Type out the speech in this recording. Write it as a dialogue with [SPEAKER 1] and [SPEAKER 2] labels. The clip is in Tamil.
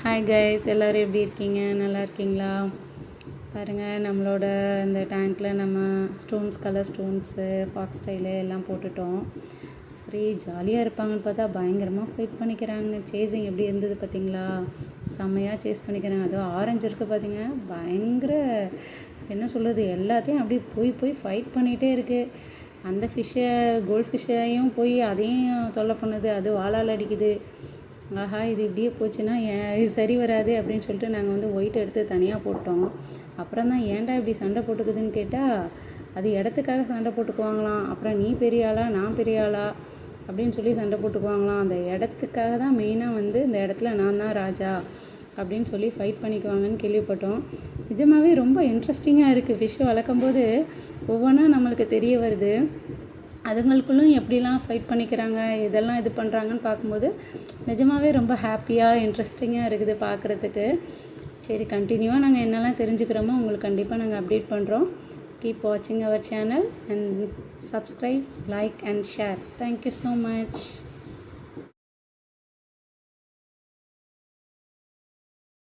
[SPEAKER 1] ஹாய் கைஸ் எல்லோரும் எப்படி இருக்கீங்க நல்லா இருக்கீங்களா பாருங்கள் நம்மளோட இந்த டேங்க்கில் நம்ம stones colour stones fox style எல்லாம் போட்டுட்டோம் சரி ஜாலியாக இருப்பாங்கன்னு பார்த்தா பயங்கரமாக ஃபைட் பண்ணிக்கிறாங்க சேஸிங் எப்படி இருந்தது பார்த்தீங்களா செம்மையாக சேஸ் பண்ணிக்கிறாங்க அதுவும் ஆரஞ்சு இருக்குது பார்த்தீங்க பயங்கர என்ன சொல்கிறது எல்லாத்தையும் அப்படியே போய் போய் ஃபைட் பண்ணிகிட்டே இருக்குது அந்த ஃபிஷ்ஷை கோல்ட் ஃபிஷ்ஷையும் போய் அதையும் தொல்லை பண்ணுது அது வாழால் அடிக்குது ஆஹா இது இப்படியே போச்சுன்னா இது சரி வராது அப்படின்னு சொல்லிட்டு நாங்கள் வந்து ஒயிட் எடுத்து தனியாக போட்டோம் அப்புறம் தான் ஏன்டா இப்படி சண்டை போட்டுக்குதுன்னு கேட்டால் அது இடத்துக்காக சண்டை போட்டுக்குவாங்களாம் அப்புறம் நீ பெரிய ஆளா நான் பெரிய ஆளா அப்படின்னு சொல்லி சண்டை போட்டுக்குவாங்களாம் அந்த இடத்துக்காக தான் மெயினாக வந்து இந்த இடத்துல நான் தான் ராஜா அப்படின்னு சொல்லி ஃபைட் பண்ணிக்குவாங்கன்னு கேள்விப்பட்டோம் நிஜமாகவே ரொம்ப இன்ட்ரெஸ்டிங்காக இருக்குது ஃபிஷ் வளர்க்கும்போது ஒவ்வொன்றா நம்மளுக்கு தெரிய வருது அதுங்களுக்குள்ளும் எப்படிலாம் ஃபைட் பண்ணிக்கிறாங்க இதெல்லாம் இது பண்ணுறாங்கன்னு பார்க்கும்போது நிஜமாகவே ரொம்ப ஹாப்பியாக இன்ட்ரெஸ்டிங்காக இருக்குது பார்க்குறதுக்கு சரி கண்டினியூவாக நாங்கள் என்னெல்லாம் தெரிஞ்சுக்கிறோமோ உங்களுக்கு கண்டிப்பாக நாங்கள் அப்டேட் பண்ணுறோம் கீப் வாட்சிங் our channel and subscribe like and share thank you so much